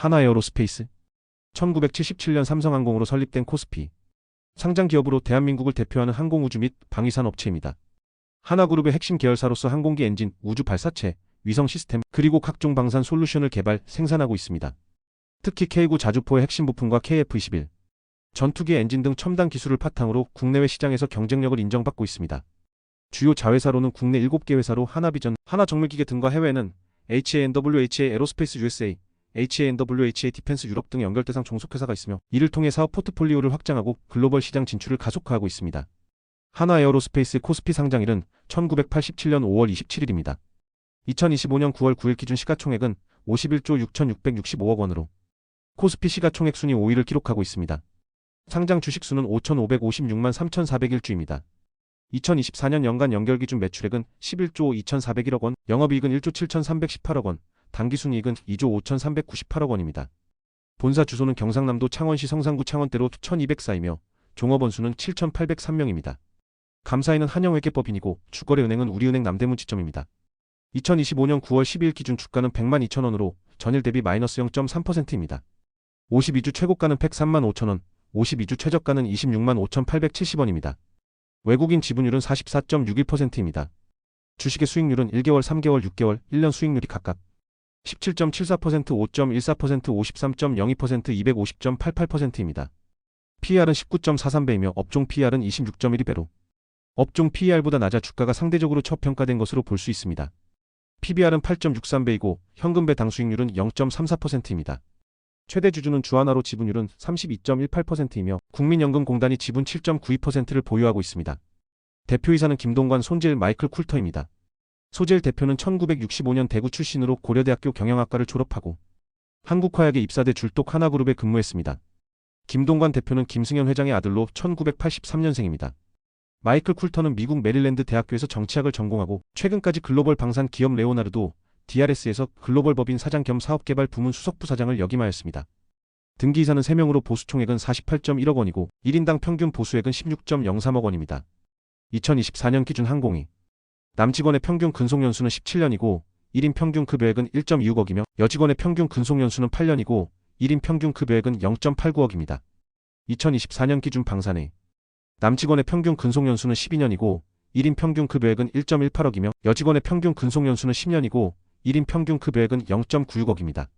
하나 에어로스페이스 1977년 삼성항공으로 설립된 코스피 상장 기업으로 대한민국을 대표하는 항공우주 및 방위산 업체입니다. 하나그룹의 핵심 계열사로서 항공기 엔진, 우주 발사체, 위성 시스템, 그리고 각종 방산 솔루션을 개발, 생산하고 있습니다. 특히 K9 자주포의 핵심 부품과 KF-21, 전투기 엔진 등 첨단 기술을 바탕으로 국내외 시장에서 경쟁력을 인정받고 있습니다. 주요 자회사로는 국내 7개 회사로 하나비전, 하나정밀기계 등과 해외는 HANWHA 에로스페이스 USA, HANWHA 디펜스 유럽 등 연결 대상 종속회사가 있으며 이를 통해 사업 포트폴리오를 확장하고 글로벌 시장 진출을 가속화하고 있습니다. 하나에어로스페이스 코스피 상장일은 1987년 5월 27일입니다. 2025년 9월 9일 기준 시가총액은 51조 6,665억 원으로 코스피 시가총액 순위 5위를 기록하고 있습니다. 상장 주식수는 5,556만 3,401주입니다. 2024년 연간 연결기준 매출액은 11조 2,401억 원, 영업이익은 1조 7,318억 원, 당기순이익은 2조 5,398억 원입니다. 본사 주소는 경상남도 창원시 성산구 창원대로 1204이며 종업원 수는 7,803명입니다. 감사인은 한영회계법인이고 주거래은행은 우리은행 남대문 지점입니다. 2025년 9월 12일 기준 주가는 100만 2천원으로 전일 대비 마이너스 0.3%입니다. 52주 최고가는 103만 5천원, 52주 최저가는 26만 5,870원입니다. 외국인 지분율은 44.61%입니다. 주식의 수익률은 1개월, 3개월, 6개월, 1년 수익률이 각각 17.74%, 5.14%, 53.02%, 250.88%입니다. PER은 19.43배이며 업종 PER은 26.12배로 업종 PER보다 낮아 주가가 상대적으로 저평가된 것으로 볼 수 있습니다. PBR은 8.63배이고 현금배 당수익률은 0.34%입니다. 최대 주주는 주하나로 지분율은 32.18%이며 국민연금공단이 지분 7.92%를 보유하고 있습니다. 대표이사는 김동관 손재일 마이클 쿨터입니다. 소재일 대표는 1965년 대구 출신으로 고려대학교 경영학과를 졸업하고 한국화약에 입사돼 줄독 하나그룹에 근무했습니다. 김동관 대표는 김승현 회장의 아들로 1983년생입니다. 마이클 쿨터는 미국 메릴랜드 대학교에서 정치학을 전공하고 최근까지 글로벌 방산 기업 레오나르도 DRS에서 글로벌 법인 사장 겸 사업개발 부문 수석부사장을 역임하였습니다. 등기이사는 3명으로 보수총액은 48.1억 원이고 1인당 평균 보수액은 16.03억 원입니다. 2024년 기준 항공이 남직원의 평균 근속연수는 17년이고 1인 평균 급여액은 1.26억이며 여직원의 평균 근속연수는 8년이고 1인 평균 급여액은 0.89억입니다. 2024년 기준 방산의 남직원의 평균 근속연수는 12년이고 1인 평균 급여액은 1.18억이며 여직원의 평균 근속연수는 10년이고 1인 평균 급여액은 0.96억입니다.